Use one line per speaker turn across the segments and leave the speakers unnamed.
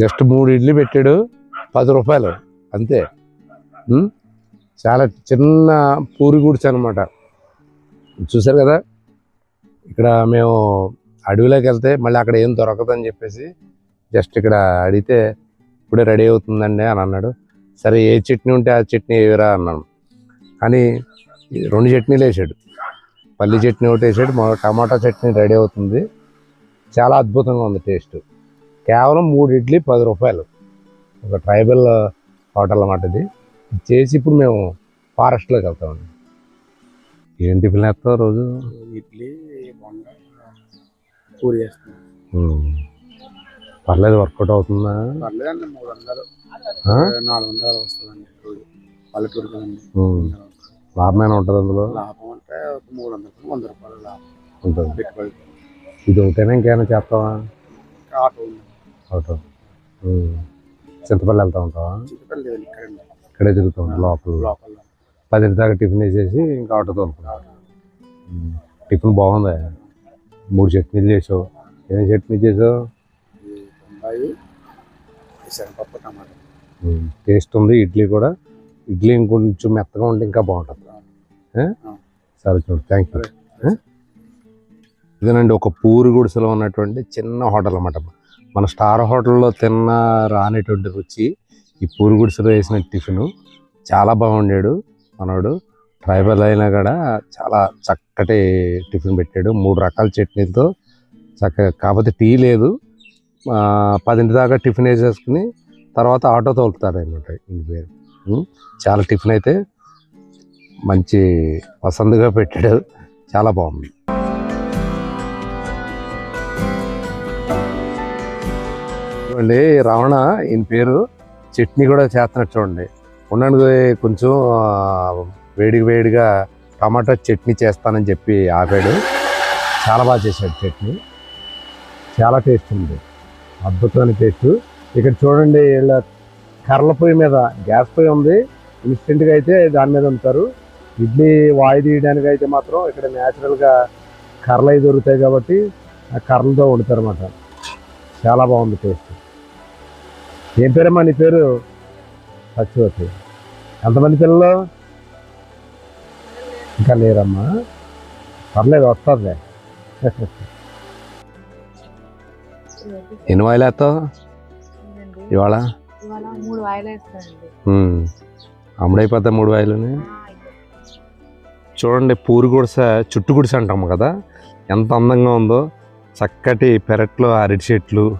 Just మూడు ఇడ్లీ పెట్టాడు పది రూపాయలు అంతే. చాలా చిన్న పూరి గుడిసె అనమాట చూసారు కదా? ఇక్కడ మేము అడవిలోకి వెళ్తే మళ్ళీ అక్కడ ఏం దొరకదని చెప్పేసి జస్ట్ ఇక్కడ అడిగితే ఇప్పుడే రెడీ అవుతుందండి అని అన్నాడు. సరే ఏ చట్నీ ఉంటే ఆ చట్నీ ఏవిరా అన్నాను కానీ రెండు చట్నీలు వేసాడు. పల్లి చట్నీ ఒకటి వేసాడు టమాటా చట్నీ రెడీ అవుతుంది. చాలా అద్భుతంగా ఉంది టేస్ట్. కేవలం మూడు ఇడ్లీ పది రూపాయలు. ఒక ట్రైబల్ హోటల్ అన్నమాట ఇది. ఇది చేసి ఇప్పుడు మేము ఫారెస్ట్లోకి వెళ్తామండి ఏం టిఫిన్ వేస్తావు రోజు?
ఇడ్లీ బొండ పూరి చేస్తాం.
పర్లేదు వర్కౌట్ అవుతుందా?
పర్లేదండి మూడు వందలు? నాలుగు వందలు వస్తుందండి రోజు. పల్లెటూరు.
లాభమైన ఉంటుంది అందులో?
లాభం అంటే ఒక మూడు వందలు వంద రూపాయలు లాభం.
ఉంటుంది. ఇది ఒకటేనా ఇంకేమైనా చేస్తావా?
ఆటో ఉంది.
ఆటో. చింతపల్లి వెళ్తా ఉంటావా? ఇక్కడే తిరుగుతాం లోపల.
లోపల.
పది దాకా టిఫిన్ వేసేసి ఇంకా ఆటో తోలుకుంటాం. టిఫిన్ బాగుంది? మూడు చట్నీలు చేసావు. ఏం చట్నీ చేసావు. టేస్ట్ ఉంది ఇడ్లీ కూడా. ఇడ్లీ ఇంకొంచెం మెత్తగా ఉంటే ఇంకా బాగుంటుంది? సరే చూడు. థ్యాంక్ యూ ఇదేనండి ఒక పూరి గుడిసెలో ఉన్నటువంటి చిన్న హోటల్ అన్నమాట. మన స్టార్ హోటల్లో తిన్న రానేటువంటి రుచి ఈ పూరుగుడిసలో వేసిన టిఫిన్ చాలా బాగుండాడు. మనోడు ట్రైబల్ అయినా కూడా చాలా చక్కటి టిఫిన్ పెట్టాడు. మూడు రకాల చట్నీలతో చక్కగా కాకపోతే టీ లేదు. పదింటి దాకా టిఫిన్ వేసేసుకుని తర్వాత ఆటో తోలుతారు అనమాట ఇంటి పేరు. చాలా టిఫిన్ అయితే మంచి పసందుగా పెట్టాడు. చాలా బాగుంది. చూడండి రావణ ఈయన పేరు చట్నీ కూడా చేస్తున్నట్టు చూడండి. ఉండండి కొంచెం వేడిగా వేడిగా టమాటా చట్నీ చేస్తానని చెప్పి ఆపాడు. చాలా బాగా చేశాడు చట్నీ. చాలా టేస్ట్ ఉంది. అద్భుతమైన టేస్ట్. ఇక్కడ చూడండి వీళ్ళ కర్రల పొయ్యి మీద గ్యాస్ పొయ్యి ఉంది. ఇన్స్టెంట్గా అయితే దాని మీద ఉంటారు ఇడ్లీ వాయి తీయడానికి అయితే మాత్రం ఇక్కడ న్యాచురల్గా కర్రలు అవి దొరుకుతాయి కాబట్టి ఆ కర్రలతో వండుతారు అన్నమాట చాలా బాగుంది టేస్ట్. ఏం పేరమ్మా నీ పేరు? సత్యవతి. ఎంతమంది పిల్లలు? ఇంకా లేరమ్మా. పర్లేదు వస్తుంది ఎన్ని వాయిలు వేస్తావు. ఇవాళ?
ఇవాళ మూడు
వాయిలని. చూడండి పూరి గుడిసె చుట్టు గుడిసె అంటాము కదా. ఎంత అందంగా ఉందో. చక్కటి పెరట్లో అరటి చెట్లు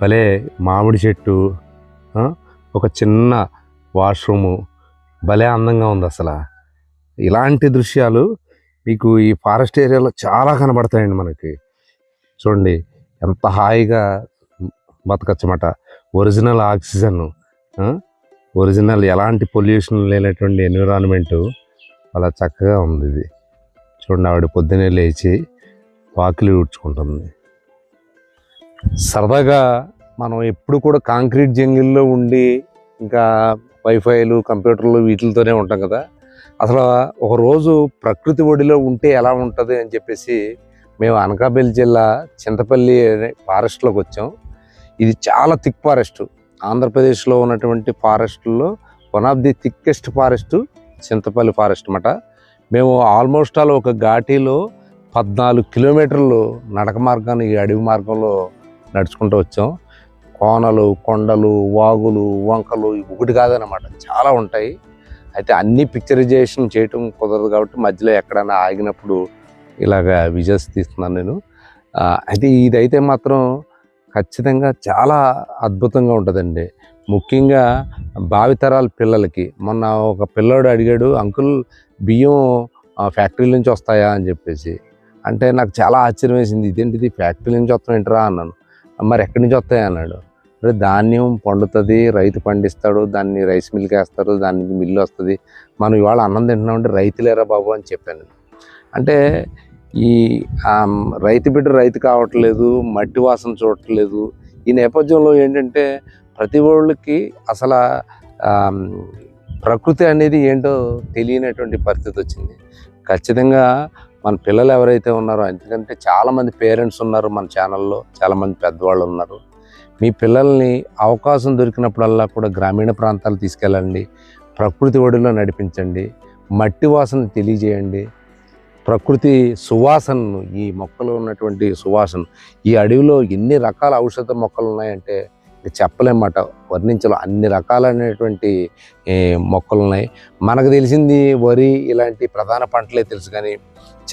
భలే మామిడి చెట్టు ఒక చిన్న వాష్రూము భలే అందంగా ఉంది అసలు. ఇలాంటి దృశ్యాలు మీకు ఈ ఫారెస్ట్ ఏరియాలో చాలా కనబడతాయండి మనకి. చూడండి ఎంత హాయిగా బతకచ్చమాట. ఒరిజినల్ ఆక్సిజన్ ఒరిజినల్ ఎలాంటి పొల్యూషన్ లేనటువంటి ఎన్విరాన్మెంటు చాలా చక్కగా ఉంది ఇది. చూడండి ఆవిడ పొద్దునే లేచి వాకిలి ఊడ్చుకుంటుంది. సరదాగా మనం ఎప్పుడు కూడా కాంక్రీట్ జంగిల్లో ఉండి ఇంకా వైఫైలు కంప్యూటర్లు వీటితోనే ఉంటాం కదా. అసలు ఒకరోజు ప్రకృతి ఒడిలో ఉంటే ఎలా ఉంటుంది అని చెప్పేసి మేము అనకాపల్లి జిల్లా చింతపల్లి అనే ఫారెస్ట్లోకి వచ్చాం. ఇది చాలా థిక్ ఫారెస్ట్. ఆంధ్రప్రదేశ్లో ఉన్నటువంటి ఫారెస్ట్లో one of the thickest forest Chintapalli forest అన్నమాట. మేము ఆల్మోస్ట్ ఆల్ ఒక ఘాటీలో పద్నాలుగు కిలోమీటర్లు నడక మార్గాన్ని ఈ అడవి మార్గంలో నడుచుకుంటూ వచ్చాం. కోనలు కొండలు వాగులు వంకలు ఇవి ఒకటి కాదనమాట చాలా ఉంటాయి. అయితే అన్ని పిక్చరైజేషన్ చేయటం కుదరదు కాబట్టి మధ్యలో ఎక్కడైనా ఆగినప్పుడు ఇలాగ విజయస్ తీస్తున్నాను నేను. అయితే ఇదైతే మాత్రం ఖచ్చితంగా చాలా అద్భుతంగా ఉంటుందండి. ముఖ్యంగా భావితరాల పిల్లలకి. మొన్న ఒక పిల్లోడు అడిగాడు అంకుల్ బియ్యం ఫ్యాక్టరీల ఫ్యాక్టరీ నుంచి వస్తాయా? అని చెప్పేసి. అంటే నాకు చాలా ఆశ్చర్యం వేసింది. ఇదేంటిది? ఫ్యాక్టరీ నుంచి వస్తాం ఏంటరా అన్నాను. మరి ఎక్కడి నుంచి వస్తాయి అన్నాడు. మరి ధాన్యం పండుతుంది రైతు పండిస్తాడు దాన్ని రైస్ మిల్కి వేస్తారు దానికి మిల్లు వస్తుంది. మనం ఇవాళ అన్నం తింటున్నామంటే రైతులేరా బాబు అని చెప్పాను. అంటే ఈ రైతు బిడ్డ రైతు కావట్లేదు మట్టి వాసన చూడట్లేదు. ఈ నేపథ్యంలో ఏంటంటే ప్రతి ఒళ్ళకి అసలు ప్రకృతి అనేది ఏంటో తెలియనటువంటి పరిస్థితి వచ్చింది. ఖచ్చితంగా మన పిల్లలు ఎవరైతే ఉన్నారో ఎందుకంటే చాలామంది పేరెంట్స్ ఉన్నారు మన ఛానల్లో చాలామంది పెద్దవాళ్ళు ఉన్నారు. మీ పిల్లల్ని అవకాశం దొరికినప్పుడల్లా కూడా గ్రామీణ ప్రాంతాలు తీసుకెళ్ళండి ప్రకృతి ఒడిలో నడిపించండి మట్టి వాసన తెలియజేయండి. ప్రకృతి సువాసనను ఈ మొక్కలు ఉన్నటువంటి సువాసన ఈ అడవిలో ఎన్ని రకాల ఔషధ మొక్కలు ఉన్నాయంటే చెప్పలేమాట వర్ణించలో అన్ని రకాలైనటువంటి మొక్కలు ఉన్నాయి మనకు తెలిసింది వరి ఇలాంటి ప్రధాన పంటలే తెలుసు కానీ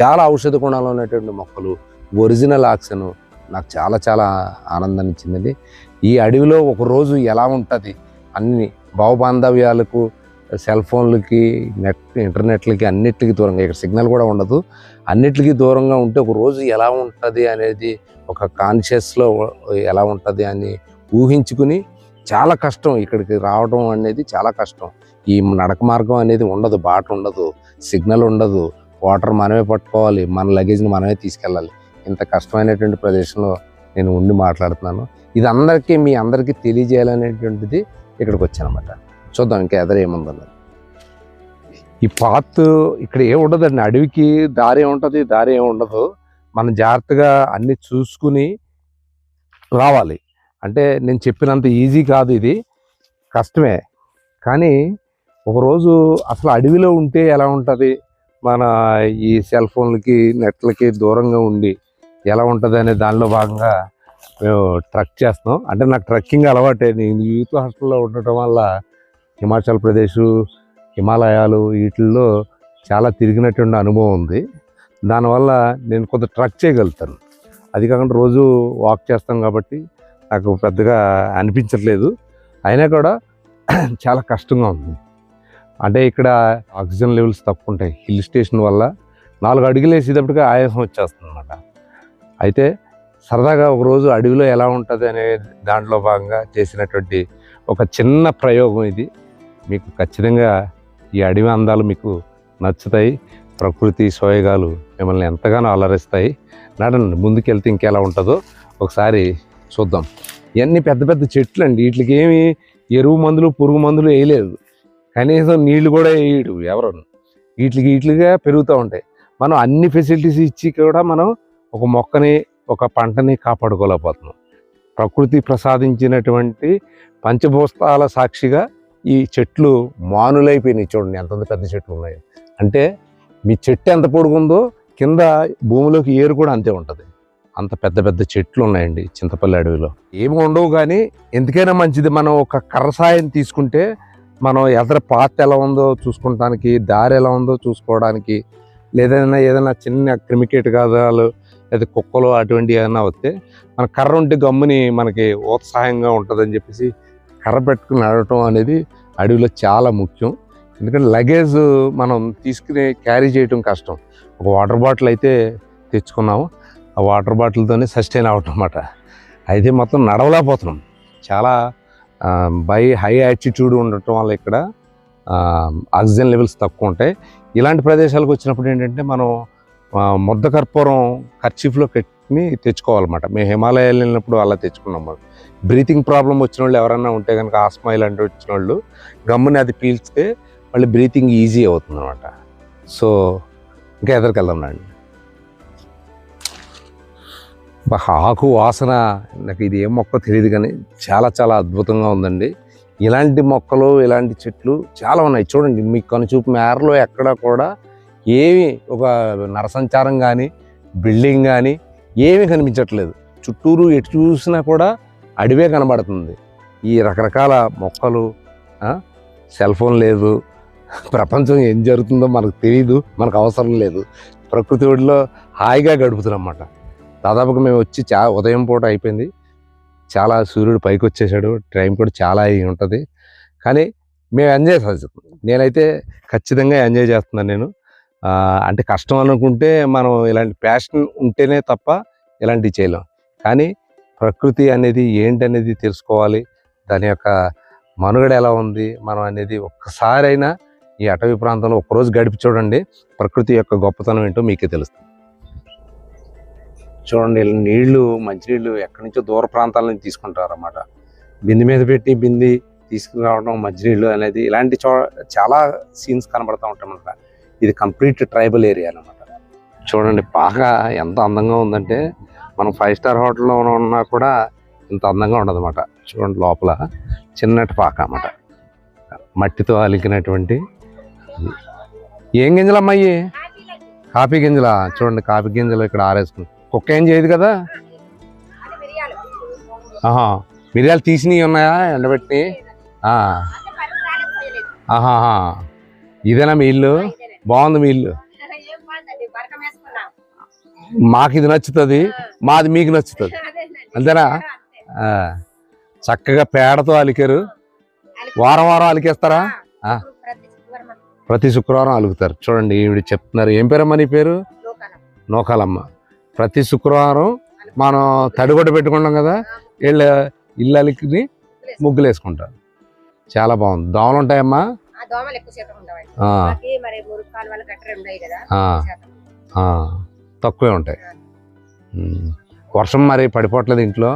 చాలా ఔషధ గుణాలు ఉన్నటువంటి మొక్కలు ఒరిజినల్ ఆక్సిజన్ నాకు చాలా చాలా ఆనందాన్ని ఇచ్చిందండి. ఈ అడవిలో ఒక రోజు ఎలా ఉంటుంది? అన్ని భావబాంధవ్యాలకు సెల్ ఫోన్లకి నెట్ ఇంటర్నెట్లకి అన్నిటికి దూరంగా ఇక్కడ సిగ్నల్ కూడా ఉండదు. అన్నిటికీ దూరంగా ఉంటే ఒక రోజు ఎలా ఉంటుంది అనేది ఒక కాన్షియస్లో ఎలా ఉంటుంది అని ఊహించుకుని చాలా కష్టం ఇక్కడికి రావడం అనేది చాలా కష్టం. ఈ నడక మార్గం అనేది ఉండదు బాట ఉండదు సిగ్నల్ ఉండదు. వాటర్ మనమే పట్టుకోవాలి మన లగేజ్ని మనమే తీసుకెళ్ళాలి. ఇంత కష్టమైనటువంటి ప్రదేశంలో నేను ఉండి మాట్లాడుతున్నాను. ఇది అందరికీ మీ అందరికీ తెలియజేయాలనేటువంటిది ఇక్కడికి వచ్చానమాట. చూద్దాం ఇంకా ఎదర ఏముందన్నది. ఈ పాత్ ఇక్కడ ఏం ఉండదండి. అడవికి దారి ఉంటుంది దారి ఏమి ఉండదు. మనం జాగ్రత్తగా అన్ని చూసుకుని రావాలి. అంటే నేను చెప్పినంత ఈజీ కాదు ఇది. కష్టమే. కానీ ఒకరోజు అసలు అడవిలో ఉంటే ఎలా ఉంటుంది? మన ఈ సెల్ ఫోన్లకి నెట్లకి దూరంగా ఉండి ఎలా ఉంటుంది అనే దానిలో భాగంగా మేము ట్రక్ చేస్తాం అంటే నాకు ట్రక్కింగ్ అలవాటే. నేను యూత్ హాస్టల్లో ఉండటం వల్ల హిమాచల్ ప్రదేశ్ హిమాలయాలు వీటిల్లో చాలా తిరిగినటువంటి అనుభవం ఉంది. దానివల్ల నేను కొంత ట్రక్ చేయగలుగుతాను. అది కాకుండా రోజు వాక్ చేస్తాం కాబట్టి నాకు పెద్దగా అనిపించట్లేదు. అయినా కూడా చాలా కష్టంగా ఉంది. అంటే ఇక్కడ ఆక్సిజన్ లెవెల్స్ తక్కువ ఉంటాయి హిల్ స్టేషన్ వల్ల నాలుగు అడుగులు వేసేటప్పటికి ఆయాసం వచ్చేస్తుంది అనమాట అయితే సరదాగా ఒకరోజు అడవిలో ఎలా ఉంటుంది అనే దాంట్లో భాగంగా చేసినటువంటి ఒక చిన్న ప్రయోగం ఇది. మీకు ఖచ్చితంగా ఈ అడవి అందాలు మీకు నచ్చుతాయి. ప్రకృతి సోయగాలు మిమ్మల్ని ఎంతగానో అలరిస్తాయి. నడండి ముందుకెళ్తే ఇంకెలా ఉంటుందో ఒకసారి చూద్దాం. ఇవన్నీ పెద్ద పెద్ద చెట్లు అండి వీటికి ఏమి ఎరువు మందులు పురుగు మందులు వేయలేదు. కనీసం నీళ్ళు కూడా వేయడు ఎవరు. వీటికి వీటిగా పెరుగుతూ ఉంటాయి. మనం అన్ని ఫెసిలిటీస్ ఇచ్చి కూడా మనం ఒక మొక్కని ఒక పంటని కాపాడుకోలేకపోతున్నాం. ప్రకృతి ప్రసాదించినటువంటి పంచభూస్తాల సాక్షిగా ఈ చెట్లు మానులైపోయినాయి చూడండి. ఎంత పెద్ద చెట్లు ఉన్నాయి. అంటే మీ చెట్టు ఎంత పొడుగుందో కింద భూమిలోకి ఏరు కూడా అంతే ఉంటుంది. అంత పెద్ద పెద్ద చెట్లు ఉన్నాయండి చింతపల్లి అడవిలో. ఏమి ఉండవు కానీ ఎందుకైనా మంచిది. మనం ఒక కర్రసాయం తీసుకుంటే మనం ఎదర పాత ఎలా ఉందో చూసుకోవడానికి దారి ఎలా ఉందో చూసుకోవడానికి లేదైనా ఏదైనా చిన్న క్రిమికేట్ గదాలు లేదా కుక్కలు అటువంటి ఏదైనా వస్తే మన కర్ర ఉంటే గమ్ముని మనకి ఉత్సాహంగా ఉంటుందని చెప్పేసి కర్ర పెట్టుకుని నడవటం అనేది అడవిలో చాలా ముఖ్యం. ఎందుకంటే లగేజ్ మనం తీసుకుని క్యారీ చేయటం కష్టం. ఒక వాటర్ బాటిల్ అయితే తెచ్చుకున్నాము. ఆ వాటర్ బాటిల్తోనే సస్టైన్ అవటం అనమాట అయితే మొత్తం నడవలేకపోతున్నాం. చాలా బై హై యాటిట్యూడ్ ఉండటం వల్ల ఇక్కడ ఆక్సిజన్ లెవెల్స్ తక్కువ ఉంటాయి. ఇలాంటి ప్రదేశాలకు వచ్చినప్పుడు ఏంటంటే మనం ముద్ద కర్పూరం ఖర్చీఫ్లో పెట్టుకుని తెచ్చుకోవాలన్నమాట. మేము హిమాలయాలు వెళ్ళినప్పుడు అలా తెచ్చుకున్నాం బ్రీతింగ్ ప్రాబ్లం వచ్చిన వాళ్ళు ఎవరైనా ఉంటే కనుక ఆస్మా ఇలాంటి వచ్చిన వాళ్ళు గమ్ముని అది పీల్చితే మళ్ళీ బ్రీతింగ్ ఈజీ అవుతుంది అనమాట సో ఇంకా ఎదరికెళ్దాం రండి ఆకు వాసన నాకు ఇది ఏం మొక్క తెలియదు కానీ చాలా చాలా అద్భుతంగా ఉందండి. ఇలాంటి మొక్కలు ఇలాంటి చెట్లు చాలా ఉన్నాయి. చూడండి మీ కనుచూపు మేరలో ఎక్కడ కూడా ఏమి ఒక నరసంచారం కానీ బిల్డింగ్ కానీ ఏమీ కనిపించట్లేదు. చుట్టూరు ఎటు చూసినా కూడా అడవే కనబడుతుంది. ఈ రకరకాల మొక్కలు సెల్ ఫోన్ లేదు. ప్రపంచం ఏం జరుగుతుందో మనకు తెలియదు మనకు అవసరం లేదు. ప్రకృతి ఒడిలో హాయిగా గడుపుతున్నమాట దాదాపుగా మేము వచ్చి చా ఉదయం పూట అయిపోయింది. చాలా సూర్యుడు పైకి వచ్చేసాడు టైం కూడా చాలా అయి ఉంటుంది. కానీ మేము ఎంజాయ్ చేస్తాం నేనైతే ఖచ్చితంగా ఎంజాయ్ చేస్తున్నాను నేను. అంటే కష్టం అనుకుంటే మనం ఇలాంటి ప్యాషన్ ఉంటేనే తప్ప ఇలాంటివి చేయలేం. కానీ ప్రకృతి అనేది ఏంటనేది తెలుసుకోవాలి. దాని యొక్క మనుగడ ఎలా ఉంది? మనం అనేది ఒక్కసారైనా ఈ అటవీ ప్రాంతంలో ఒక్కరోజు గడిపి చూడండి. ప్రకృతి యొక్క గొప్పతనం ఏంటో మీకే తెలుస్తుంది. చూడండి ఇలా నీళ్ళు మంచినీళ్ళు ఎక్కడి నుంచో దూర ప్రాంతాల నుంచి తీసుకుంటారు అన్నమాట బింది మీద పెట్టి బింది తీసుకురావడం మంచినీళ్ళు అనేది ఇలాంటి చో చాలా సీన్స్ కనబడుతూ ఉంటాయన్నమాట ఇది కంప్లీట్ ట్రైబల్ ఏరియా అనమాట చూడండి బాగా ఎంత అందంగా ఉందంటే మనం ఫైవ్ స్టార్ హోటల్లో ఉన్నా కూడా ఇంత అందంగా ఉండదన్నమాట. చూడండి లోపల చిన్నటి పాక అన్నమాట. మట్టితో అలికినటువంటి ఏం గింజలు అమ్మాయి కాఫీ గింజలా? చూడండి కాఫీ గింజలు ఇక్కడ ఆరేసుకుంటాం కుక్క ఏం చేయదు కదా? ఆహా మిరియాలు తీసినవి ఉన్నాయా ఎండబెట్టి ఆ. ఆహాహా. ఇదేనా మీ ఇల్లు? బాగుంది మీ ఇల్లు. మాకు ఇది నచ్చుతుంది. మాది మీకు నచ్చుతుంది. అంతేనా. చక్కగా పేడతో అలికారు. వారం వారం అలికేస్తారా. ప్రతి శుక్రవారం అలుగుతారు. చూడండి ఈవిడ చెప్తున్నారు. ఏం పేరమ్మా నీ పేరు? నోకాలమ్మ ప్రతి శుక్రవారం మనం తడిగొడ్డ పెట్టుకుంటాం కదా వీళ్ళ ఇల్లు అలికి ముగ్గులు వేసుకుంటారు చాలా బాగుంది. దోమలు ఉంటాయమ్మా? తక్కువే ఉంటాయి. వర్షం మరి పడిపోవట్లేదు ఇంట్లో?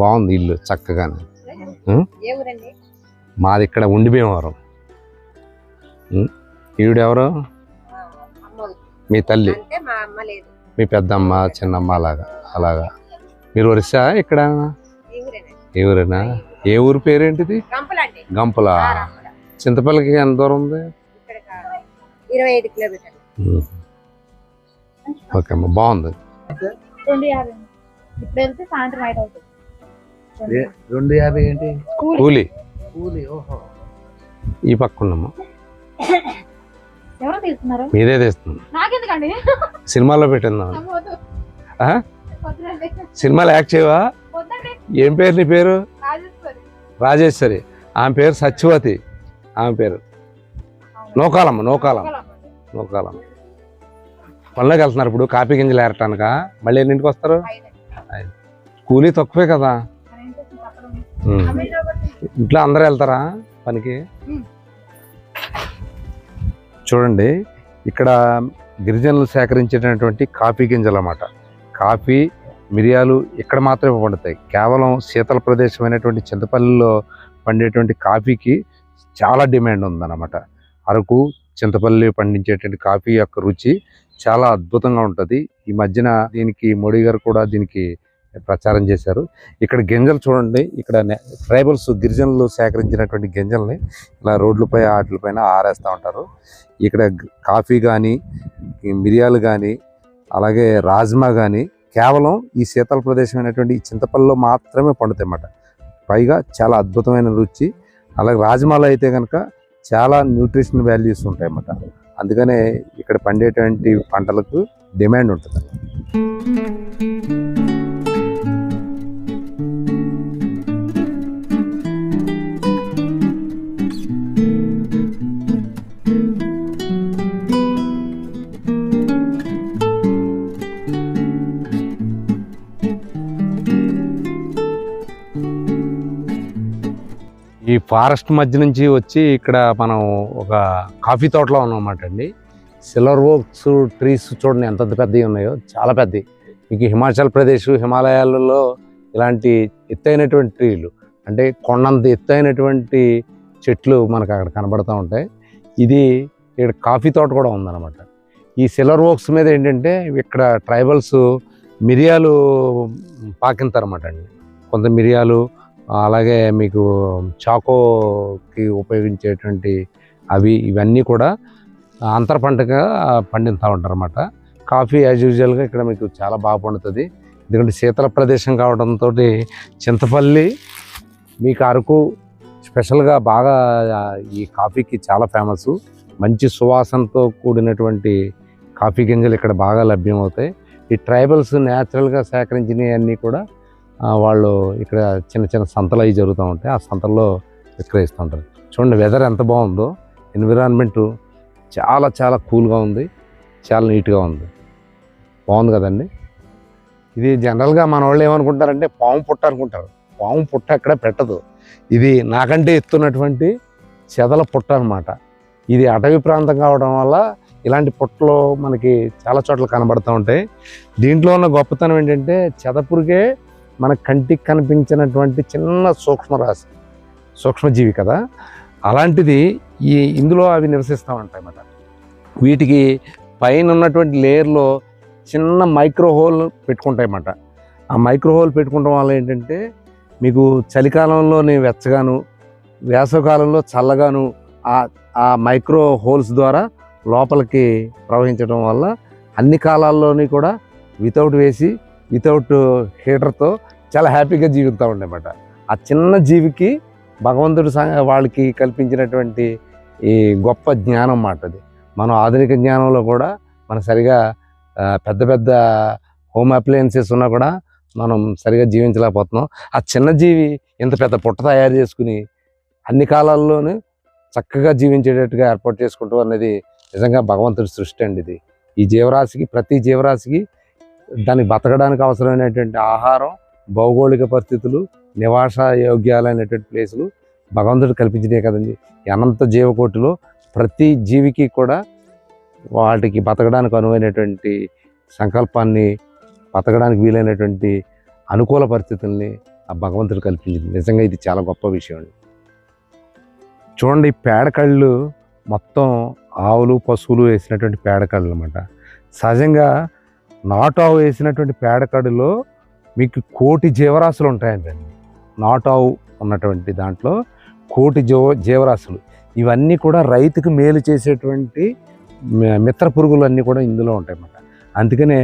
బాగుంది ఇల్లు చక్కగానే. మాది ఇక్కడ ఉండి భీమవరం ఈవిడెవరు? మీ తల్లి?
మా
పెద్దమ్మ చిన్నమ్మ అలాగా అలాగా. మీరు ఒరిస్సా ఇక్కడ ఏ ఊరేనా ఏ ఊరు పేరేంటిది? గంపల. చింతపల్లికి ఎంత దూరం ఉంది. ఓకే అమ్మ బాగుంది.
రెండు యాభై.
ఏంటి?
కూలి.
కూలి.
కూలి ఓహో.
ఈ పక్క మీదే తెస్తుంది
నాకెందుకండి
సినిమాలో పెట్టిందా. సినిమాలో యాక్ట్ చేయవా? ఏం పేరు నీ పేరు?
రాజేశ్వరి.
ఆమె పేరు సత్యవతి. ఆమె పేరు. నోకాలమ్మ నోకాలం
ఒక్కలమ్మండి.
నోకాలం పనిలోకి వెళ్తున్నారు ఇప్పుడు. కాపీ గింజలు ఏరటానిక? మళ్ళీ ఎన్నింటికి వస్తారు. కూలీ తక్కువే కదా. ఇంట్లో అందరూ వెళ్తారా పనికి. చూడండి. ఇక్కడ గిరిజనులు సేకరించేటటువంటి కాఫీ గింజలు అన్నమాట కాఫీ మిరియాలు ఇక్కడ మాత్రమే పండుతాయి. కేవలం శీతల ప్రదేశమైనటువంటి చింతపల్లిలో పండేటువంటి కాఫీకి చాలా డిమాండ్ ఉందన్నమాట. అరకు చింతపల్లి పండించేటువంటి కాఫీ యొక్క రుచి చాలా అద్భుతంగా ఉంటుంది. ఈ మధ్యన దీనికి మోడీ గారు కూడా దీనికి ప్రచారం చేశారు. ఇక్కడ గింజలు చూడండి. ఇక్కడ ట్రైబల్స్ గిరిజనులు సేకరించినటువంటి గింజల్ని ఇలా రోడ్లపై వాటిపైన ఆరేస్తూ ఉంటారు. ఇక్కడ కాఫీ కానీ మిరియాలు కానీ అలాగే రాజ్మా కానీ కేవలం ఈ శీతల ప్రదేశమైనటువంటి ఈ చింతపల్లిలో మాత్రమే పండుతాయి అన్నమాట పైగా చాలా అద్భుతమైన రుచి. అలాగే రాజ్మాలో అయితే కనుక చాలా న్యూట్రిషన్ వాల్యూస్ ఉంటాయన్నమాట. అందుకనే ఇక్కడ పండేటువంటి పంటలకు డిమాండ్ ఉంటుంది ఈ ఫారెస్ట్ మధ్య నుంచి వచ్చి ఇక్కడ మనం ఒక కాఫీ తోటలో ఉన్నామాట అండి. సిల్వర్ ఓక్స్ ట్రీస్ చూడండి ఎంత పెద్దవి ఉన్నాయో చాలా పెద్దవి. మీకు హిమాచల్ ప్రదేశ్ హిమాలయాలలో ఇలాంటి ఎత్తైనటువంటి ట్రీలు అంటే కొండంత ఎత్తైనటువంటి చెట్లు మనకు అక్కడ కనబడుతూ ఉంటాయి. ఇది ఇక్కడ కాఫీ తోట కూడా ఉందన్నమాట. ఈ సిల్వర్ ఓక్స్ మీద ఏంటంటే ఇక్కడ ట్రైబల్స్ మిరియాలు పాకింతారన్నమాట అండి. కొంత మిరియాలు అలాగే మీకు చాకోకి ఉపయోగించేటువంటి అవి ఇవన్నీ కూడా అంతర పంటగా పండిస్తూ ఉంటారు అన్నమాట కాఫీ యాజ్ యూజువల్గా ఇక్కడ మీకు చాలా బాగా పండుతుంది. ఎందుకంటే శీతల ప్రదేశం కావడంతో చింతపల్లి మీకు అరకు స్పెషల్గా బాగా ఈ కాఫీకి చాలా ఫేమస్. మంచి సువాసనతో కూడినటువంటి కాఫీ గింజలు ఇక్కడ బాగా లభ్యమవుతాయి. ఈ ట్రైబల్స్ న్యాచురల్గా సేకరించినవి అన్నీ కూడా వాళ్ళు ఇక్కడ చిన్న చిన్న సంతలు అవి జరుగుతూ ఉంటాయి. ఆ సంతల్లో విక్రయిస్తూ ఉంటారు. చూడండి వెదర్ ఎంత బాగుందో. ఎన్విరాన్మెంట్ చాలా చాలా కూల్గా ఉంది. చాలా నీట్గా ఉంది. బాగుంది కదండి. ఇది జనరల్గా మన వాళ్ళు ఏమనుకుంటారంటే పాము పుట్ట అనుకుంటారు. పాము పుట్ట ఎక్కడ పెట్టదు. ఇది నాకంటే ఎత్తున్నటువంటి చెదల పుట్ట అనమాట ఇది అటవీ ప్రాంతం కావడం వల్ల ఇలాంటి పుట్టలు మనకి చాలా చోట్ల కనబడుతూ ఉంటాయి. దీంట్లో ఉన్న గొప్పతనం ఏంటంటే చెదపురిగే మన కంటికి కనిపించినటువంటి చిన్న సూక్ష్మరాశి సూక్ష్మజీవి కదా? అలాంటిది ఈ ఇందులో అవి నివసిస్తూ ఉంటాయి అన్నమాట. వీటికి పైన ఉన్నటువంటి లేయర్లో చిన్న మైక్రోహోల్ పెట్టుకుంటాయన్నమాట పెట్టుకుంటాయి అన్నమాట. ఆ మైక్రోహోల్ పెట్టుకోవడం వల్ల ఏంటంటే మీకు చలికాలంలోని వెచ్చగాను వేసవకాలంలో చల్లగాను ఆ ఆ మైక్రో హోల్స్ ద్వారా లోపలికి ప్రవహించడం వల్ల అన్ని కాలాల్లోని కూడా వితౌట్ వేసి వితౌట్ హీటర్తో uh, చాలా హ్యాపీగా జీవిస్తూ ఉండేమాట. ఆ చిన్న జీవికి భగవంతుడు వాళ్ళకి కల్పించినటువంటి ఈ గొప్ప జ్ఞానం మాట అది. మనం ఆధునిక జ్ఞానంలో కూడా మనం సరిగా పెద్ద పెద్ద హోమ్ అప్లయన్సెస్ ఉన్నా కూడా మనం సరిగా జీవించలేకపోతున్నాం. ఆ చిన్న జీవి ఇంత పెద్ద పుట్ట తయారు చేసుకుని అన్ని కాలాల్లోనూ చక్కగా జీవించేటట్టుగా ఏర్పాటు చేసుకుంటూ అనేది నిజంగా భగవంతుడి సృష్టి అండి ఇది. ఈ జీవరాశికి ప్రతి జీవరాశికి దానికి బతకడానికి అవసరమైనటువంటి ఆహారం భౌగోళిక పరిస్థితులు నివాస యోగ్యాలైనటువంటి ప్లేసులు భగవంతుడు కల్పించినే కదండి. అనంత జీవకోటిలో ప్రతి జీవికి కూడా వాటికి బతకడానికి అనువైనటువంటి సంకల్పాన్ని బతకడానికి వీలైనటువంటి అనుకూల పరిస్థితుల్ని ఆ భగవంతుడు కల్పించింది. నిజంగా ఇది చాలా గొప్ప విషయం అండి. చూడండి పేడకళ్ళు మొత్తం ఆవులు పశువులు వేసినటువంటి పేడకళ్ళు అనమాట సహజంగా నాటు ఆవు వేసినటువంటి పేడకడిలో మీకు కోటి జీవరాశులు ఉంటాయండి. నాటు ఆవు ఉన్నటువంటి దాంట్లో కోటి జీవ జీవరాశులు. ఇవన్నీ కూడా రైతుకు మేలు చేసేటువంటి మిత్ర పురుగులు అన్నీ కూడా ఇందులో ఉంటాయి అన్నమాట అందుకనే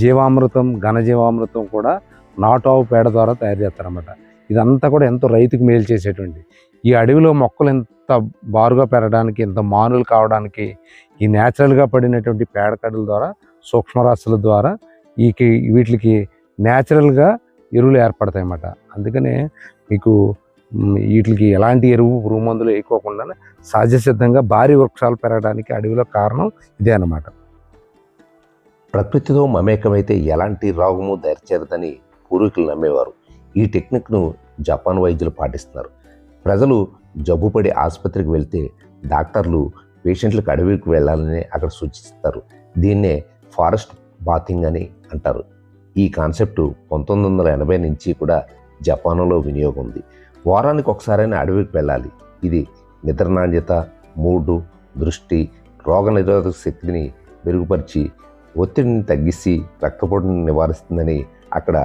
జీవామృతం ఘనజీవామృతం కూడా నాటు ఆవు పేడ ద్వారా తయారు చేస్తారన్నమాట. ఇదంతా కూడా ఎంతో రైతుకు మేలు చేసేటువంటి. ఈ అడవిలో మొక్కలు ఎంత బారుగా పెరగడానికి ఎంత మానులు కావడానికి ఈ న్యాచురల్గా పడినటువంటి పేడకడల ద్వారా సూక్ష్మరాశుల ద్వారా ఈకి వీటికి న్యాచురల్గా ఎరువులు ఏర్పడతాయి అన్నమాట అందుకనే మీకు వీటికి ఎలాంటి ఎరువు పురుగు మందులు వేయకోకుండా సహజ సిద్ధంగా భారీ వృక్షాలు పెరగడానికి అడవిలో కారణం ఇదే అన్నమాట.
ప్రకృతితో మమేకమైతే ఎలాంటి రోగము దరిచేరదని పూర్వీకులు నమ్మేవారు. ఈ టెక్నిక్ను జపాన్ వైద్యులు పాటిస్తున్నారు. ప్రజలు జబ్బుపడి ఆసుపత్రికి వెళ్తే డాక్టర్లు పేషెంట్లకు అడవికి వెళ్ళాలని అక్కడ సూచిస్తారు. దీన్నే ఫారెస్ట్ బాతింగ్ అని అంటారు. ఈ కాన్సెప్ట్ పంతొమ్మిది వందల ఎనభై నుంచి కూడా జపాన్లో వినియోగం ఉంది వారానికి ఒకసారైనా అడవికి వెళ్ళాలి. ఇది నిద్ర నాణ్యత మూడు దృష్టి రోగనిరోధక శక్తిని మెరుగుపరిచి ఒత్తిడిని తగ్గిసి రక్తపోటుని నివారిస్తుందని అక్కడ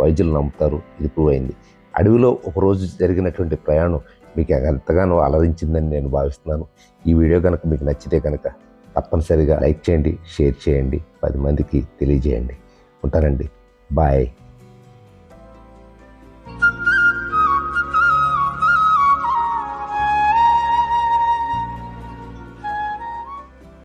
వైద్యులు నమ్ముతారు. ఇది ప్రూవ్ అయింది. అడవిలో ఒకరోజు జరిగినటువంటి ప్రయాణం మీకు ఎంతగానో అలరించిందని నేను భావిస్తున్నాను. ఈ వీడియో కనుక మీకు నచ్చితే కనుక తప్పనిసరిగా లైక్ చేయండి షేర్ చేయండి పది మందికి తెలియజేయండి. ఉంటానండి. బాయ్.